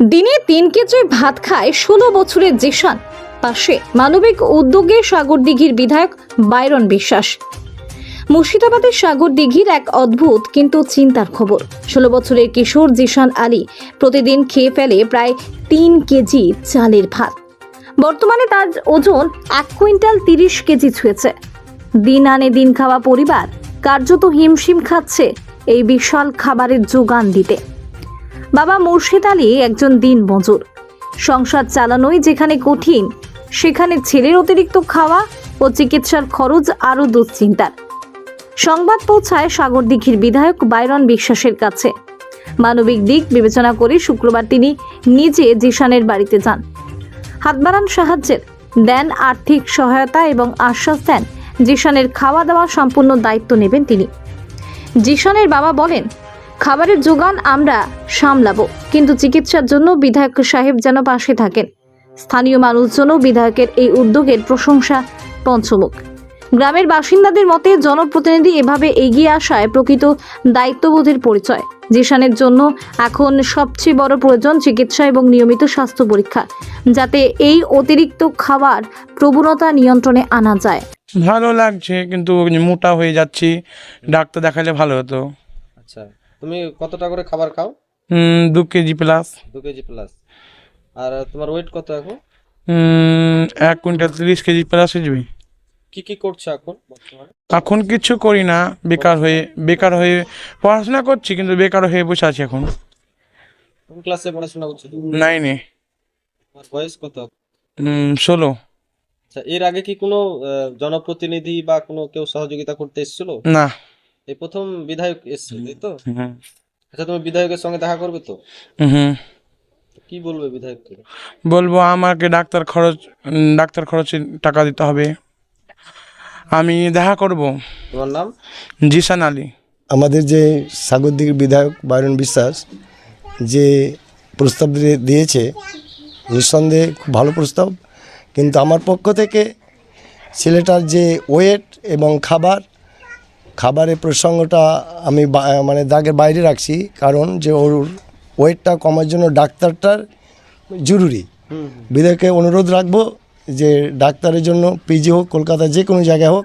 দিনে তিন কেজি ভাত খায় ষোলো বছরের জিশান। পাশে মানবিক উদ্যোগে সাগর দিঘির বিধায়ক বাইরন বিশ্বাস। মুর্শিদাবাদের সাগর দিঘির এক অদ্ভুত কিন্তু চিন্তার খবর। ষোলো বছরের কিশোর জিশান আলী প্রতিদিন খেয়ে ফেলে প্রায় তিন কেজি চালের ভাত। বর্তমানে তার ওজন এক কুইন্টাল তিরিশ কেজি ছুঁয়েছে। দিন আনে দিন খাওয়া পরিবার কার্যত হিমশিম খাচ্ছে এই বিশাল খাবারের যোগান দিতে। বাবা মুর্শিদ আলী একজন দিন মজুর। সংসার চালানোই যেখানে কঠিন, সেখানে ছেলের অতিরিক্ত খাওয়া ও চিকিৎসার খরচ আরও দুশ্চিন্তার। সংবাদ পৌঁছায় সাগরদিঘির বিধায়ক বাইরন বিশ্বাসের কাছে। মানবিক দিক বিবেচনা করে শুক্রবার তিনি নিজে জিশানের বাড়িতে যান। হাত বাড়ান সাহায্যের, দেন আর্থিক সহায়তা এবং আশ্বাস দেন জিশানের খাওয়া দাওয়া সম্পূর্ণ দায়িত্ব নেবেন তিনি। জিশানের বাবা বলেন খাবারের যোগান আমরা সামলাবো কিন্তু চিকিৎসার জন্য বিধায়ক সাহেব যেন পাশে থাকেন। স্থানীয় মানুষজনও বিধায়কের এই উদ্যোগের প্রশংসা পঞ্চমুখ। গ্রামের বাসিন্দাদের মতে জনপ্রতিনিধি এভাবে এগিয়ে আসায় প্রকৃত দায়িত্ববোধের পরিচয়। জিশানের জন্য এখন সবচেয়ে বড় প্রয়োজন চিকিৎসা এবং নিয়মিত স্বাস্থ্য পরীক্ষা যাতে এই অতিরিক্ত খাবার প্রবণতা নিয়ন্ত্রণে আনা যায়। ভালো লাগছে কিন্তু মোটা হয়ে যাচ্ছি। ডাক্তার দেখালে ভালো হতো। আচ্ছা। তুমি কতটা করে খাবার খাও? দু কেজি প্লাস দু কেজি প্লাস আর তোমার ওয়েট কত এখন? এক কুইন্টাল তিরিশ কেজি প্লাস হয়ে যাবে। কি কি করছ এখন এখন কিছু করি না বেকার হয়ে বেকার হয়ে পড়াশোনা করছি কিন্তু বেকার হয়ে বসে আছি এখন। কোন ক্লাসে পড়াশোনা করছ নাইনে তোমার বয়স কত? ষোলো। আচ্ছা এর আগে কি কোনো জনপ্রতিনিধি বা কোনো কেউ সহযোগিতা করতে এসেছিল? না। এই প্রথম বিধায়ক এসেছিল তাই তো? হুম আচ্ছা তুমি বিধায়কের সঙ্গে দেখা করবে তো? হুম কি বলবে বিধায়ককে? বলব আমাকে ডাক্তার খরচ ডাক্তার খরচে টাকা দিতে হবে। আমি দেখা করব। তোমার নাম? জিসান আলী। আমাদের যে সাগরদিঘির বিধায়ক বাইরন বিশ্বাস যে প্রস্তাব দিয়ে- দিয়েছে নিঃসন্দেহে খুব ভালো প্রস্তাব। কিন্তু আমার পক্ষ থেকে ছেলেটার যে ওয়েট এবং খাবার খাবারের প্রসঙ্গটা আমি মানে দাগের বাইরে রাখছি কারণ যে ওর ওয়েটটা কমার জন্য ডাক্তারটার জরুরি। বিধায়ককে অনুরোধ রাখব যে ডাক্তারের জন্য পিজি হোক কলকাতা যে কোনো জায়গায় হোক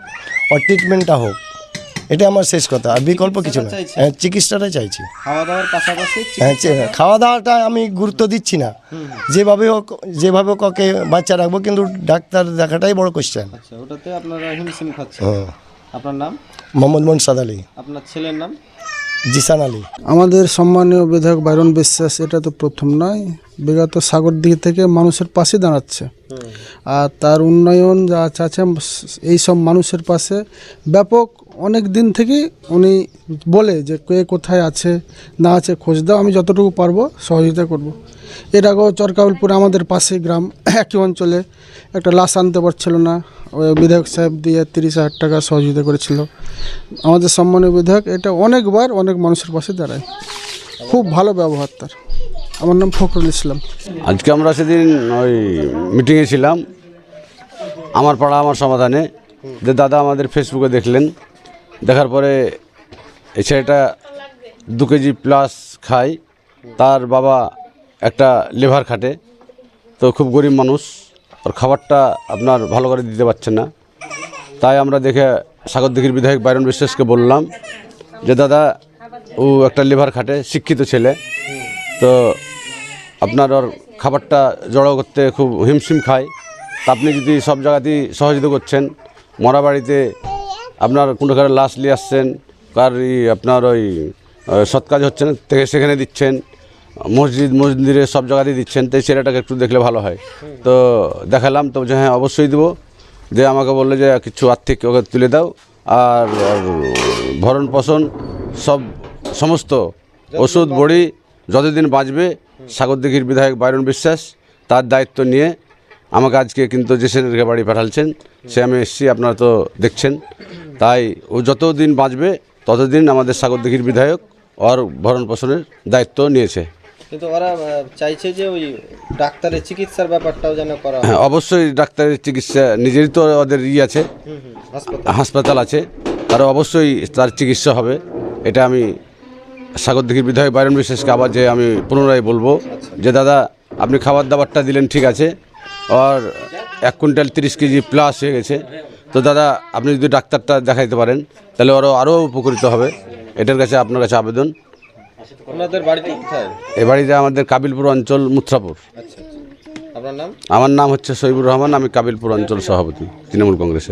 ওর ট্রিটমেন্টটা হোক। এটা আমার শেষ কথা আর বিকল্প কিছু না। হ্যাঁ চিকিৎসাটাই চাইছি। খাওয়া দাওয়ার পাশাপাশি হ্যাঁ খাওয়া দাওয়াটা আমি গুরুত্ব দিচ্ছি না। যেভাবে হোক যেভাবে ওকে বাচ্চা রাখব কিন্তু ডাক্তার দেখাটাই বড় কোশ্চেন আচ্ছা ওটাতে আপনারা হিমশিম খাচ্ছেন। হ্যাঁ। আপনার নাম? মোহাম্মদ মনসাদ আলী। আপনার ছেলের নাম? জিসান আলী। আমাদের সম্মানীয় বিধায়ক বাইরন বিশ্বাস এটা তো প্রথম নয়। বিগত সাগর দিক থেকে মানুষের পাশে দাঁড়াচ্ছে। আর তার উন্নয়ন যা চাচ্ছে এই সব মানুষের পাশে ব্যাপক অনেক দিন থেকেই উনি বলে যে কে কোথায় আছে না আছে খোঁজ দাও আমি যতটুকু পারব সহযোগিতা করব। এর আগেও চরকাউলপুর আমাদের পাশে গ্রাম, একই অঞ্চলে। একটা লাশ আনতে পারছিল না। ওই বিধায়ক সাহেব দিয়ে তিরিশ হাজার টাকা সহযোগিতা করেছিল। আমাদের সম্মানীয় বিধায়ক এটা অনেকবার অনেক মানুষের পাশে দাঁড়ায়। খুব ভালো ব্যবহার তার। আমার নাম ফখরুল ইসলাম। আজকে আমরা সেদিন ওই মিটিংয়ে ছিলাম। আমার পাড়া, আমার সমাধানে। যে দাদা আমাদের ফেসবুকে দেখলেন। দেখার পরে এই ছেলেটা দু কেজি প্লাস খায়। তার বাবা একটা লেভার খাটে। তো খুব গরিব মানুষ, ওর খাবারটা আপনার ভালো করে দিতে পারছেন না। তাই আমরা দেখে সাগরদিঘির বিধায়ক বাইরন বিশ্বাসকে বললাম যে, দাদা, ও একটা লেভার খাটে, শিক্ষিত ছেলে। তো আপনার ওর খাবারটা জড়ো করতে খুব হিমশিম খায়। তা আপনি যদি সব জায়গাতেই সহযোগিতা করছেন, মরা বাড়িতে আপনার কোনো কারও লাশ নিয়ে আসছেন কার আপনার ওই সৎ কাজ থেকে সেখানে দিচ্ছেন মসজিদ মন্দিরে সব জায়গাতেই দিচ্ছেন তাই ছেলেটাকে একটু দেখলে ভালো হয়। তো দেখালাম তো বলছে, হ্যাঁ অবশ্যই দেবো। দিয়ে আমাকে বলল যে কিছু আর্থিক ওকে তুলে দাও আর ভরণ পোষণ সব সমস্ত ওষুধ বড়ি যতদিন বাঁচবে সাগরদিঘির বিধায়ক বাইরন বিশ্বাস তার দায়িত্ব নিয়ে আমাকে আজকে কিন্তু জেসেনের বাড়ি পাঠালছেন সে আমি এসেছি আপনারা তো দেখছেন। তাই ও যতদিন বাঁচবে ততদিন আমাদের সাগরদিঘির বিধায়ক ওর ভরণ পোষণের দায়িত্ব নিয়েছে। কিন্তু ওরা চাইছে যে ওই ডাক্তারের চিকিৎসার ব্যাপারটাও যেন করা হয় হ্যাঁ। অবশ্যই ডাক্তারের চিকিৎসা নিজেরই তো ওদের ই আছে। হুম হুম হাসপাতাল। হাসপাতাল আছে। আর অবশ্যই তার চিকিৎসা হবে। এটা আমি সাগরদিঘির বিধায়ক বাইরন বিশ্বাসকে আবার যে আমি পুনরায় বলব যে দাদা আপনি খাবার দাবারটা দিলেন ঠিক আছে। আর এক কুইন্টাল তিরিশ কেজি প্লাস হয়ে গেছে। তো দাদা আপনি যদি ডাক্তারটা দেখাইতে পারেন তাহলে ওরও আরও উপকৃত হবে। এটার কাছে আপনার কাছে আবেদন। ওনাদের বাড়িটা কোথায়? এ বাড়িতে আমাদের কাবিলপুর অঞ্চল মুথরাপুর। আচ্ছা আপনার নাম? আমার নাম হচ্ছে সহিবুর রহমান আমি কাবিলপুর অঞ্চল সভাপতি তৃণমূল কংগ্রেসের।